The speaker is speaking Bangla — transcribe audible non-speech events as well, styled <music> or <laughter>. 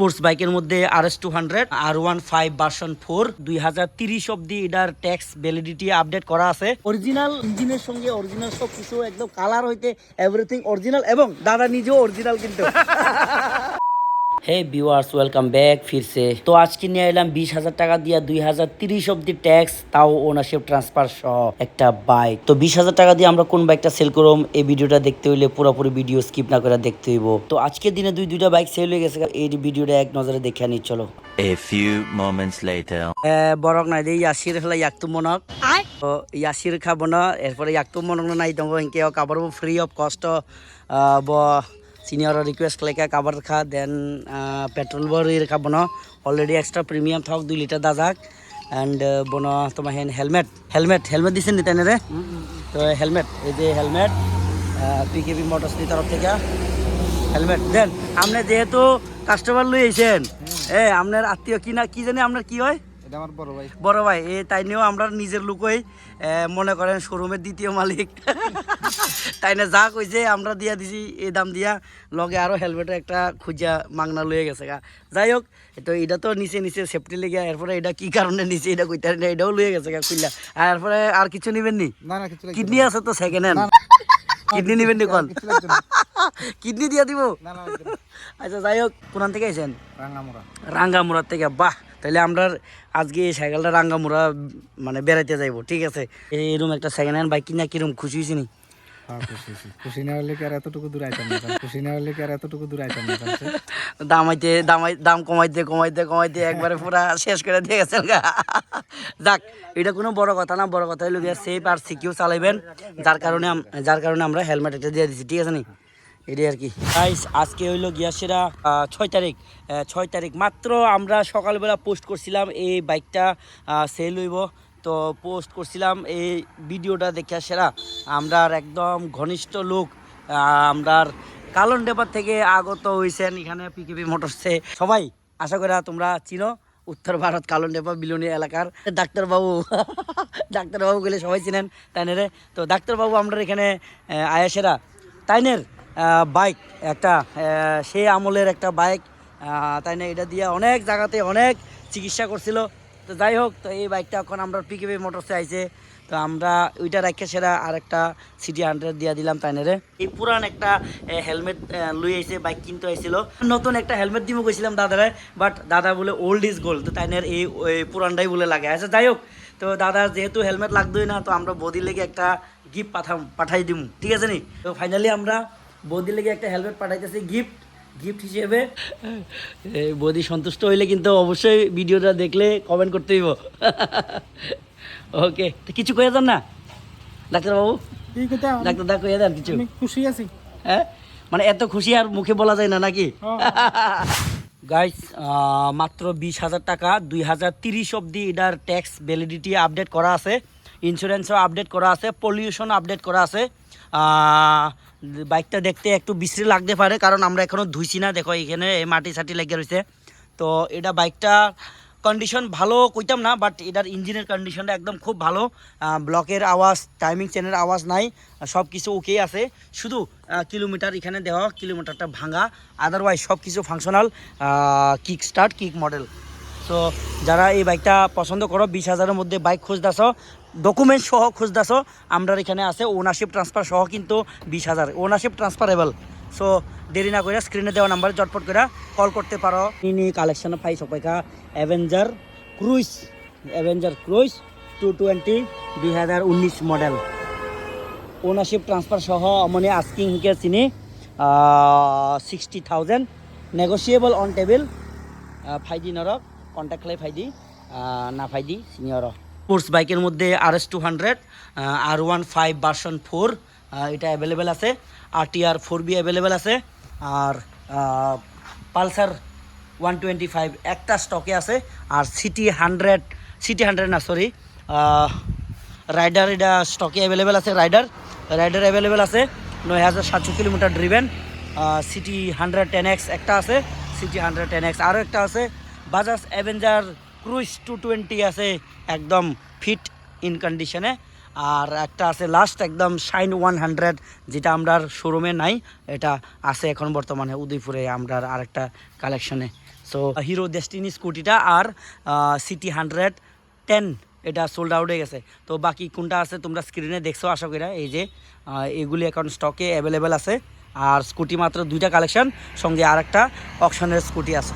স্পোর্টস বাইকের মধ্যে R S two hundred, R one five version four, দুই হাজার তিরিশ অব্দি এটার ট্যাক্স ভ্যালিডিটি আপডেট করা আছে। অরিজিনাল ইঞ্জিনের সঙ্গে অরিজিনাল সব কিছু একদম কালার হইতে এভরিথিং অরিজিনাল এবং দাদা নিজেও অরিজিনাল কিন্তু। <laughs> হে ভিউয়ার্স ওয়েলকাম ব্যাক ফিরছে তো আজকে নিয়ে এলাম বিশ হাজার টাকা দিয়া দুই হাজার তিরিশ অব্দি ট্যাক্স তাও ওনারশিপ ট্রান্সফার সহ একটা বাইক তো বিশ হাজার টাকা দিয়ে আমরা কোন বাইকটা সেল করব এই ভিডিওটা দেখতে হইলে পুরোপুরি ভিডিও স্কিপ না করে দেখতে হইব। তো আজকের দিনে দুই দুইটা বাইক সেল হয়ে গেছে এই ভিডিওটা এক নজরে দেখে আনি চলো। A few moments later. বরক নাই দিয়ে ইয়াসির হলে ইয়াকতু মনক। তো ইয়াসির খাব না এরপরে ইয়াকতু মনক নাই ইনকে কাবার ফ্রি অফ কস্ট ব সিনিয়র রিকোয়েস্ট লেখা কাবার খা দেন পেট্রোল বর খাব না অলরেডি এক্সট্রা প্রিমিয়াম থাক দুই লিটার দাজাক অ্যান্ড বন তোমার হেন হেলমেট হেলমেট হেলমেট দিছেন নি তেনে রে তো হেলমেট এই যে হেলমেট পিকেবি মোটরস তরফ থেকে হেলমেট দেন আপনি যেহেতু কাস্টমার লই আইছেন এ আপনার আত্মীয় কি না কি জানি আপনার কি হয় আমার বড় ভাই বড় ভাই এ তাই নিয়েও আমরা নিজের লোকই মনে করেন শোরুমের দ্বিতীয় মালিক তাই না যা কইছে আমরা দিয়া দিছি এই দাম দিয়া। লগে আরও হেলমেটও একটা খুঁজা মাগনা লয়ে গেছে গা। যাই হোক তো এটা তো নিচে নিচে সেফটি লেগে এরপরে এটা কি কারণে নিচে এটা কইতে না, এটাও লয়ে গেছে গা খুললা আর এরপরে আর কিছু নিবেন নি? না না কিছু কিডনি আছে তো সেকেন্ড হ্যান্ড কিডনি নিবেন নি না। <laughs> কিডনি দিয়া দিব? না না আচ্ছা যাই হোক কোরআন থেকে আইছেন? রাঙ্গামোড়া। রাঙ্গামুড়ার থেকে বাহ! তাহলে আমরা আজকে এই সাইকেলটা রাঙ্গামুড়া মানে বেড়াইতে যাইবো ঠিক আছে? এইরকম একটা সেকেন্ড হ্যান্ড বাইক কিনা কিরম খুশি হয়েছি নি? হ্যাঁ একবারে পুরা শেষ করে যাক, এটা কোনো বড় কথা না কথা গিয়ে সেফ আর চালাইবেন। যার কারণে যার কারণে আমরা হেলমেট এটা দিয়ে দিচ্ছি ঠিক আছে নি? এটাই আর কি। আজকে হইল গিয়া সেরা ছয় তারিখ। ছয় তারিখ মাত্র আমরা সকালবেলা পোস্ট করছিলাম, এই বাইকটা সেল হইব। তো পোস্ট করছিলাম এই ভিডিওটা দেখে সেরা। আমরা একদম ঘনিষ্ঠ লোক আমরার কালন ডেপার থেকে আগত হয়েছেন এখানে পিকেপি মোটরসে সবাই, আশা করি তোমরা চিনো, উত্তর ভারত কালন ডেপা বিলুনি এলাকার ডাক্তারবাবু। <laughs> ডাক্তারবাবু গেলে সবাই চিনেন তাইনের। তো ডাক্তারবাবু আমরা এখানে আয়াসেরা তাইনের বাইক, একটা সে আমলের একটা বাইক তাই না এটা দিয়ে অনেক জায়গাতে অনেক চিকিৎসা করছিল। তো যাই হোক, তো এই বাইকটা এখন আমরা পিকেপি মোটরসে আইছে। তো আমরা ওইটা রেখে সেরা আর একটা সিটি হান্ড্রেড দিয়ে দিলাম তাইনারে এই পুরান একটা হেলমেট লই আইছে বাইক কিনতে আইছিল। নতুন একটা হেলমেট দিব কইছিলাম দাদারে বাট দাদা বলে ওল্ড ইজ গোল্ড তো তাইনের এই পুরানটাই বলে লাগে। আচ্ছা যাই হোক, তো দাদা যেহেতু হেলমেট লাগতোই না, তো আমরা বদির লেগে একটা গিফট পাঠাম, পাঠাই দিমু। ঠিক আছে নি? তো ফাইনালি আমরা বদির লেগে একটা হেলমেট পাঠাইতেছি গিফট গিফট হিসেবে? এই বৌদি সন্তুষ্ট হইলে কিন্তু অবশ্যই ভিডিওটা দেখলে কমেন্ট করতে হইব। ওকে তো কিছু কয়ে যান না? ডাক্তারবাবু? ডাক্তার দা কয়ে দেন কিছু। খুশি আছি। হ্যাঁ? মানে এত খুশি আর মুখে বলা যায় না নাকি? গাইস মাত্র বিশ হাজার টাকা দুই হাজার তিরিশ অব্দি এটার ট্যাক্স ভ্যালিডিটি আপডেট করা আছে। ইন্স্যুরেন্সও আপডেট করা আছে পলিউশন আপডেট করা আছে। বাইকটা দেখতে একটু বিশ্রী লাগতে পারে, কারণ আমরা এখনও ধুইছি না। দেখো, এখানে মাটি সাটি লেগে রয়েছে। তো এটা বাইকটা কন্ডিশন ভালো কইতাম না বাট এটার ইঞ্জিনের কন্ডিশনটা একদম খুব ভালো। ব্লকের আওয়াজ টাইমিং চেনের আওয়াজ নাই সব কিছু ওকেই আছে। শুধু কিলোমিটার এখানে দেওয়া কিলোমিটারটা ভাঙা আদারওয়াইজ সব কিছু functional kick start kick model তো যারা এই বাইকটা পছন্দ করো, বিশ হাজারের মধ্যে বাইক খুঁজতেছ ডকুমেন্ট সহ খুঁজতেছ আমরা এখানে আছে ওনারশিপ ট্রান্সফার সহ কিন্তু বিশ হাজার। ওনারশিপ ট্রান্সফারেবল সো দেরি না করে স্ক্রিনে দেওয়া নাম্বারে চটপট করে কল করতে পারো। ইনি কালেকশন পাই সবাইকা Avenger cruise Avenger cruise two twenty দুই হাজার উনিশ মডেল ওনারশিপ ট্রান্সফার সহ মানে আস্কিং হিকে চিনি sixty thousand negotiable on table ফাইদি নরক কন্ট্যাক্ট খাই ফাইদি না ফাইদি সিনিয়র স্পোর্টস বাইকের মধ্যে R S two hundred R one five version four এটা অ্যাভেলেবেল আছে। R T R four B available আছে। আর পালসার ওয়ান টোয়েন্টি ফাইভ একটা স্টকে আছে। আর সিটি হান্ড্রেড সিটি হান্ড্রেড না সরি রাইডার এটা স্টকে অ্যাভেলেবেল আছে রাইডার রাইডার অ্যাভেলেবেল আছে, নয় হাজার সাতশো kilometre driven CT hundred ten X একটা আছে সিটি হান্ড্রেড টেন এক্স আরও একটা আছে। Bajaj Avenger cruise two twenty আছে, একদম ফিট ইন কন্ডিশনে আর একটা আছে লাস্ট একদম শাইন ওয়ান হান্ড্রেড যেটা আমরা শোরুমে নাই, এটা আছে এখন বর্তমানে উদয়পুরে আমরা আরেকটা কালেকশনে সো হিরো ডেস্টিনি স্কুটিটা আর সিটি হান্ড্রেড টেন এটা সোল্ড আউট হয়ে গেছে। তো বাকি কোনটা আছে তোমরা স্ক্রিনে দেখছ, আশা করি এই যে এগুলি এখন স্টকে অ্যাভেলেবেল আছে। আর স্কুটি মাত্র দুইটা কালেকশন সঙ্গে আর একটা অপশনের স্কুটি আছে।